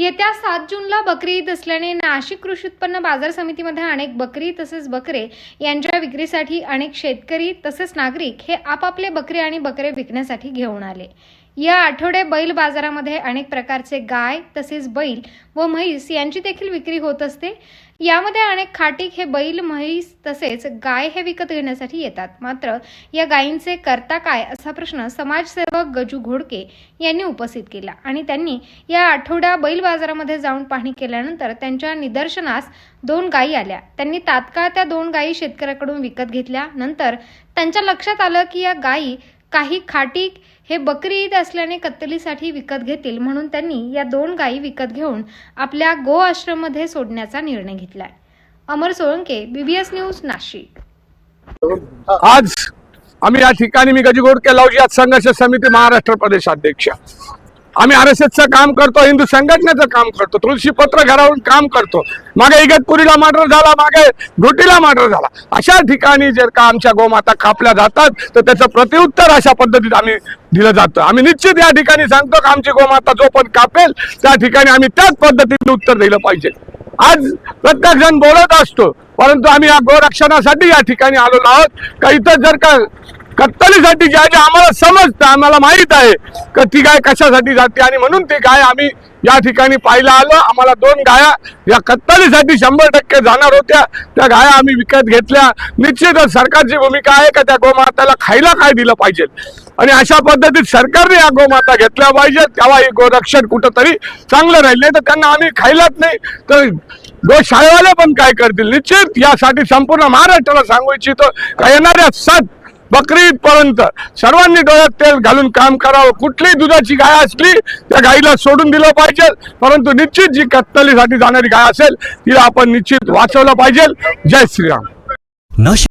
येत्या सात जूनला बकरी ईद असल्याने नाशिक कृषी उत्पन्न बाजार समितीमध्ये अनेक बकरी तसेच बकरे यांच्या विक्रीसाठी अनेक शेतकरी तसेच नागरिक हे आपापले बकरे आणि बकरे विकण्यासाठी घेऊन आले. या आठवडे बैल बाजारामध्ये अनेक प्रकारचे गाय तसेच बैल व म्हैस यांची देखील विक्री होत असते. यामध्ये अनेक खाटीक हे बैल म्हैस तसेच गाय हे विकत घेण्यासाठी येतात. मात्र या गायींचे करता काय असा प्रश्न समाजसेवक गजू घोडके यांनी उपस्थित केला आणि त्यांनी या आठवड्या बैल बाजारामध्ये जाऊन पाहणी केल्यानंतर त्यांच्या निदर्शनास दोन गायी आल्या. त्यांनी तात्काळ त्या दोन गायी शेतकऱ्याकडून विकत घेतल्या. नंतर त्यांच्या लक्षात आलं की या गायी काही खाटीक हे बकरी ईद असल्याने कत्तलीसाठी विकत घेतील म्हणून त्यांनी या दोन गायी विकत घेऊन आपल्या गो आश्रममध्ये सोडण्याचा निर्णय घेतलाय. Amar Solanke BBS news Nashik. आज आम्ही या ठिकाणी मी गजिगोड केलावजी आज संघर्ष समिती महाराष्ट्र प्रदेश अध्यक्ष आम्ही आर एस एसचं काम करतो हिंदू संघटनेचं काम करतो तुळशी पत्र घरावरून काम करतो. मागे इगतपुरीला मर्डर झाला मागे घोटीला मर्डर झाला. अशा ठिकाणी जर का आमच्या गोमाता कापल्या जातात तर त्याचं प्रत्युत्तर अशा पद्धतीत आम्ही दिलं जातं. आम्ही निश्चित या ठिकाणी सांगतो की आमची गोमाता जो पण कापेल त्या ठिकाणी आम्ही त्याच पद्धतीने उत्तर दिलं पाहिजे. आज प्रत्येक जण बोलत असतो परंतु आम्ही या गोरक्षणासाठी या ठिकाणी आलेलो आहोत. का इथं जर का कत्तलीसाठी जे आहे आम्हाला समजतं आम्हाला माहीत आहे का ती गाय कशासाठी जाते आणि म्हणून ती गाय आम्ही या ठिकाणी पाहायला आलो. आम्हाला दोन गाया या कत्तलीसाठी शंभर टक्के जाणार होत्या. त्या गाया आम्ही विकत घेतल्या. निश्चितच सरकारची भूमिका आहे का त्या गोमाताला खायला काय दिलं पाहिजे? आणि अशा पद्धतीत सरकारने या गोमाता घेतल्या पाहिजेत. तेव्हा ही गोरक्षण कुठंतरी चांगलं राहील. नाही तर त्यांना आम्ही खायलाच नाही. तर गोशाळेवाले पण काय करतील? निश्चित यासाठी संपूर्ण महाराष्ट्राला सांगू इच्छितो का येणाऱ्या सात बकरी पर्यंत सर्वांनी डोळ्यात तेल घालून काम करावं. कुठली दुधाची गाय असली त्या गायीला सोडून दिलं पाहिजे. परंतु निश्चित जी कत्तलीसाठी जाणारी गाय असेल तिला आपण निश्चित वाचवलं पाहिजे. जय श्रीराम.